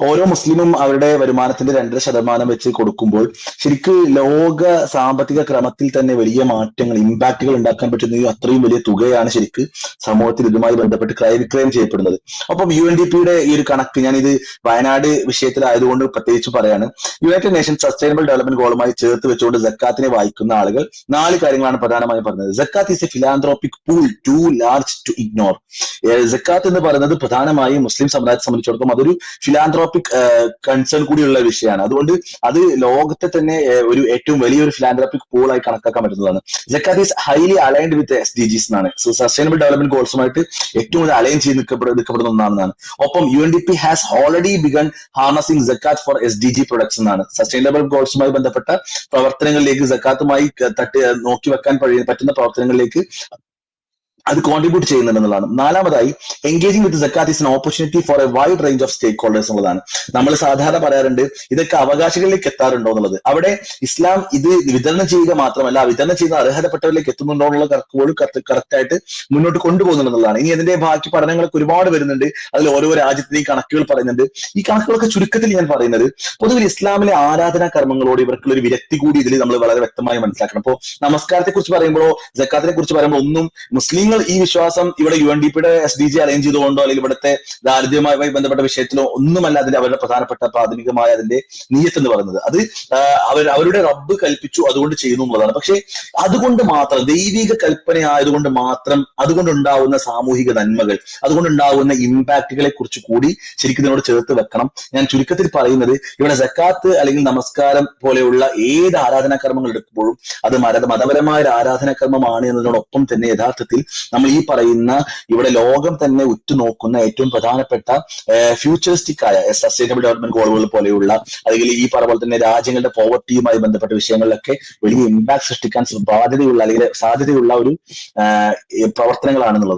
ഓരോ മുസ്ലിമും അവരുടെ വരുമാനത്തിന്റെ രണ്ടര ശതമാനം വെച്ച് കൊടുക്കുമ്പോൾ ശരിക്ക് ലോക സാമ്പത്തിക ക്രമത്തിൽ തന്നെ വലിയ മാറ്റങ്ങൾ ഇമ്പാക്റ്റുകൾ ഉണ്ടാക്കാൻ പറ്റുന്ന അത്രയും വലിയ തുകയാണ് ശരിക്ക് സമൂഹത്തിൽ ഇതുമായി ബന്ധപ്പെട്ട് ക്രയവിക്രയം ചെയ്യപ്പെടുന്നത്. ഒപ്പം യു എൻ ഡി പിയുടെ ഈ ഒരു കണക്ക് ഞാൻ ഇത് വയനാട് വിഷയത്തിലായതുകൊണ്ട് പ്രത്യേകിച്ച് പറയാണ്. യുണൈറ്റഡ് നേഷൻ സസ്റ്റൈനബിൾ ഡെവലപ്മെന്റ് ഗോളുമായി ചേർത്ത് വെച്ചുകൊണ്ട് ജക്കാത്തിനെ വായിക്കുന്ന ആളുകൾ നാല് കാര്യങ്ങളാണ് പ്രധാനമായും പറഞ്ഞത്. ജക്കാത്ത് is a philanthropic pool too large to ignore. ജക്കാത്ത് എന്ന് പറയുന്നത് പ്രധാനമായും മുസ്ലിം സമുദായത്തെ സംബന്ധിച്ചിടത്തോളം അതൊരു ഫിലാന്ത്രോപ്പിക് കൺസേൺ കൂടിയുള്ള വിഷയമാണ്. അതുകൊണ്ട് അത് ലോകത്തെ തന്നെ ഒരു ഏറ്റവും വലിയൊരു ഫിലാന്ത്രോപ്പിക് പൂളായി കണക്കാക്കാൻ പറ്റുന്നതാണ്. ജക്കാത്ത് is highly aligned with S D Gs എന്നാണ്. സസ്റ്റൈനബിൾ ഡെവലപ്മെന്റ് ഗോൾസുമായിട്ട് ഏറ്റവും കൂടുതൽ അലൈൻ ചെയ്ത് നിൽക്കപ്പെടുന്ന ഒന്നാണെന്നാണ്. ഒപ്പം U N D P has already begun harnessing ജക്കാത്ത് for S D G products എന്നാണ്. സസ്റ്റൈനബിൾ ഗോൾസുമായി ബന്ധപ്പെട്ട പ്രവർത്തനങ്ങളിലേക്ക് ജക്കാത്തുമായി തട്ടി നോക്കി വെക്കാൻ പറ്റുന്ന പ്രവർത്തനങ്ങളിലേക്ക് അത് കോൺട്രിബ്യൂട്ട് ചെയ്യുന്നുണ്ടെന്നുള്ളതാണ്. നാലാമതായി engaging with zakat is an opportunity for a wide range of stakeholders എന്നുള്ളതാണ്. നമ്മൾ സാധാരണ പറയാറുണ്ട് ഇതൊക്കെ അവകാശികളിലേക്ക് എത്താറുണ്ടോ എന്നുള്ളത്. അവിടെ ഇസ്ലാം ഇത് വിതരണം ചെയ്യുക മാത്രമല്ല വിതരണം ചെയ്യുന്ന അർഹതപ്പെട്ടവരിലേക്ക് എത്തുന്നുണ്ടോ എന്നുള്ള കണക്കുകൾ കറക്റ്റ് ആയിട്ട് മുന്നോട്ട് കൊണ്ടുപോകുന്നുണ്ടെന്നുള്ളതാണ് ഇനി അതിന്റെ ബാക്കി പഠനങ്ങളൊക്കെ ഒരുപാട് വരുന്നുണ്ട്. അതിൽ ഓരോ രാജ്യത്തിന്റെയും കണക്കുകൾ പറയുന്നുണ്ട്. ഈ കണക്കുകളൊക്കെ ചുരുക്കത്തിൽ ഞാൻ പറയുന്നത് പൊതുവിൽ ഇസ്ലാമിലെ ആരാധനാ കർമ്മങ്ങളോട് ഇവർക്കുള്ള ഒരു വിരക്തി കൂടി ഇതിൽ നമ്മൾ വളരെ വ്യക്തമായി മനസ്സിലാക്കണം. അപ്പോൾ നമസ്കാരത്തെ കുറിച്ച് പറയുമ്പോഴോ ജക്കാത്തിനെ കുറിച്ച് പറയുമ്പോൾ ഒന്നും മുസ്ലിങ്ങൾ ഈ വിശ്വാസം ഇവിടെ യു എൻ ഡി പിയുടെ എസ് ഡി ജി അറേഞ്ച് ചെയ്തുകൊണ്ടോ അല്ലെങ്കിൽ ഇവിടുത്തെ ദാരിദ്ര്യവുമായി ബന്ധപ്പെട്ട വിഷയത്തിലോ ഒന്നുമല്ല അതിന്റെ അവരുടെ പ്രധാനപ്പെട്ട പ്രാഥമികമായ അതിന്റെ നീയത്ത് എന്ന് പറയുന്നത്. അത് അവർ അവരുടെ റബ്ബ് കൽപ്പിച്ചു അതുകൊണ്ട് ചെയ്യുന്നു എന്നുള്ളതാണ്. പക്ഷേ അതുകൊണ്ട് മാത്രം ദൈവിക കൽപ്പന ആയതുകൊണ്ട് മാത്രം അതുകൊണ്ടുണ്ടാവുന്ന സാമൂഹിക നന്മകൾ അതുകൊണ്ടുണ്ടാവുന്ന ഇമ്പാക്റ്റുകളെ കുറിച്ച് കൂടി ശരിക്കും ഇതിനോട് ചേർത്ത് വെക്കണം. ഞാൻ ചുരുക്കത്തിൽ പറയുന്നത് ഇവിടെ സക്കാത്ത് അല്ലെങ്കിൽ നമസ്കാരം പോലെയുള്ള ഏത് ആരാധനാകർമ്മങ്ങൾ എടുക്കുമ്പോഴും അത് മത മതപരമായ ഒരു ആരാധനാകർമ്മമാണ് എന്നതിനോടൊപ്പം തന്നെ യഥാർത്ഥത്തിൽ നമ്മൾ ഈ പറയുന്ന ഇവിടെ ലോകം തന്നെ ഉറ്റുനോക്കുന്ന ഏറ്റവും പ്രധാനപ്പെട്ട ഫ്യൂച്ചറിസ്റ്റിക് ആയ സസ്റ്റൈനബിൾ ഡെവലപ്മെന്റ് ഗോളുകൾ പോലെയുള്ള അല്ലെങ്കിൽ ഈ പറഞ്ഞ പോലെ തന്നെ രാജ്യങ്ങളുടെ പോവർട്ടിയുമായി ബന്ധപ്പെട്ട വിഷയങ്ങളിലൊക്കെ വലിയ ഇമ്പാക്ട് സൃഷ്ടിക്കാൻ ബാധ്യതയുള്ള അല്ലെങ്കിൽ സാധ്യതയുള്ള ഒരു പ്രവർത്തനങ്ങളാണ് പ്രവർത്തനങ്ങളാണെന്നുള്ളത്.